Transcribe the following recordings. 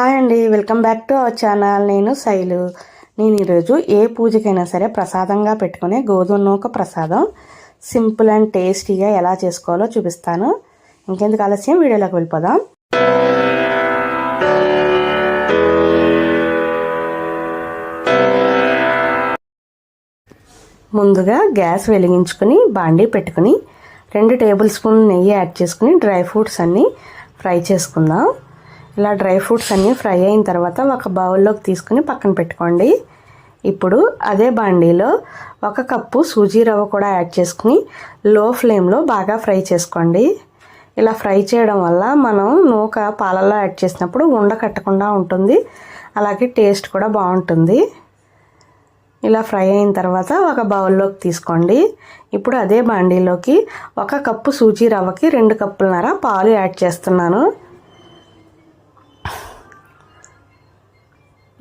Hi అండి welcome back to our channel. నేను శైలు. నేను ఈరోజు ఏ పూజకైనా సరే ప్రసాదంగా పెట్టుకునే గోధుమ నూక ప్రసాదం సింపుల్ అండ్ టేస్టీగా ఎలా చేసుకోవాలో చూపిస్తాను. ఇంకెందుకు ఆలస్యం వీడియోలోకి వెళ్ళిపోదాం. ముందుగా గ్యాస్ వెలిగించుకుని బాండీ పెట్టుకుని రెండు టేబుల్ స్పూన్ నెయ్యి యాడ్ చేసుకుని డ్రై ఫ్రూట్స్ అన్నీ ఫ్రై చేసుకుందాం. ఇలా డ్రై ఫ్రూట్స్ అన్నీ ఫ్రై అయిన తర్వాత ఒక బౌల్లోకి తీసుకుని పక్కన పెట్టుకోండి. ఇప్పుడు అదే బాండీలో ఒక కప్పు సూజీ రవ్వ కూడా యాడ్ చేసుకుని లో ఫ్లేమ్లో బాగా ఫ్రై చేసుకోండి. ఇలా ఫ్రై చేయడం వల్ల మనం నూక పాలల్లో యాడ్ చేసినప్పుడు ఉండ కట్టకుండా ఉంటుంది. అలాగే టేస్ట్ కూడా బాగుంటుంది. ఇలా ఫ్రై అయిన తర్వాత ఒక బౌల్లోకి తీసుకోండి. ఇప్పుడు అదే బాండీలోకి ఒక కప్పు సూజీ రవ్వకి రెండు కప్పులన్నర పాలు యాడ్ చేస్తున్నాను.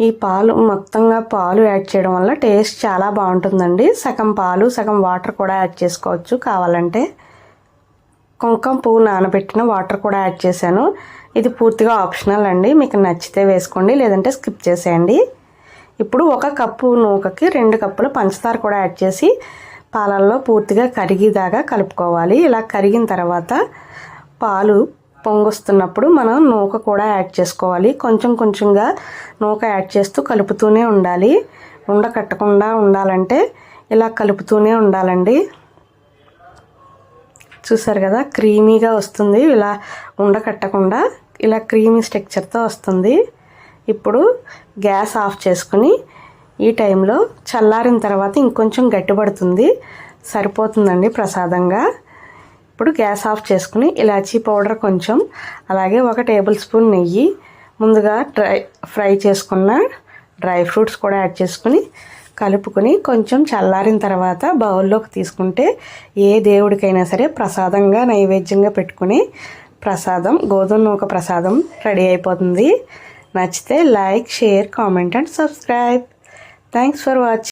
ఈ పాలు మొత్తంగా పాలు యాడ్ చేయడం వల్ల టేస్ట్ చాలా బాగుంటుందండి. సగం పాలు సగం వాటర్ కూడా యాడ్ చేసుకోవచ్చు కావాలంటే. కుంకం పువ్వు నానబెట్టిన వాటర్ కూడా యాడ్ చేశాను. ఇది పూర్తిగా ఆప్షనల్ అండి. మీకు నచ్చితే వేసుకోండి లేదంటే స్కిప్ చేసేయండి. ఇప్పుడు ఒక కప్పు నూకకి రెండు కప్పులు పంచదార కూడా యాడ్ చేసి పాలల్లో పూర్తిగా కరిగిదాగా కలుపుకోవాలి. ఇలా కరిగిన తర్వాత పాలు పొంగొస్తున్నప్పుడు మనం నూక కూడా యాడ్ చేసుకోవాలి. కొంచెం కొంచెంగా నూక యాడ్ చేస్తూ కలుపుతూనే ఉండాలి. ఉండ కట్టకుండా ఉండాలంటే ఇలా కలుపుతూనే ఉండాలండి. చూసారు కదా క్రీమీగా వస్తుంది. ఇలా ఉండ కట్టకుండా ఇలా క్రీమీ స్ట్రక్చర్తో వస్తుంది. ఇప్పుడు గ్యాస్ ఆఫ్ చేసుకుని ఈ టైంలో చల్లారిన తర్వాత ఇంకొంచెం గట్టిపడుతుంది. సరిపోతుందండి ప్రసాదంగా. ఇప్పుడు గ్యాస్ ఆఫ్ చేసుకుని ఇలాచీ పౌడర్ కొంచెం అలాగే ఒక టేబుల్ స్పూన్ నెయ్యి ముందుగా డ్రై ఫ్రై చేసుకున్న డ్రై ఫ్రూట్స్ కూడా యాడ్ చేసుకుని కలుపుకొని కొంచెం చల్లారిన తర్వాత బౌల్లోకి తీసుకుంటే ఏ దేవుడికైనా సరే ప్రసాదంగా నైవేద్యంగా పెట్టుకుని ప్రసాదం గోధుమ నూక ప్రసాదం రెడీ అయిపోతుంది. నచ్చితే like share comment and subscribe. Thanks for watching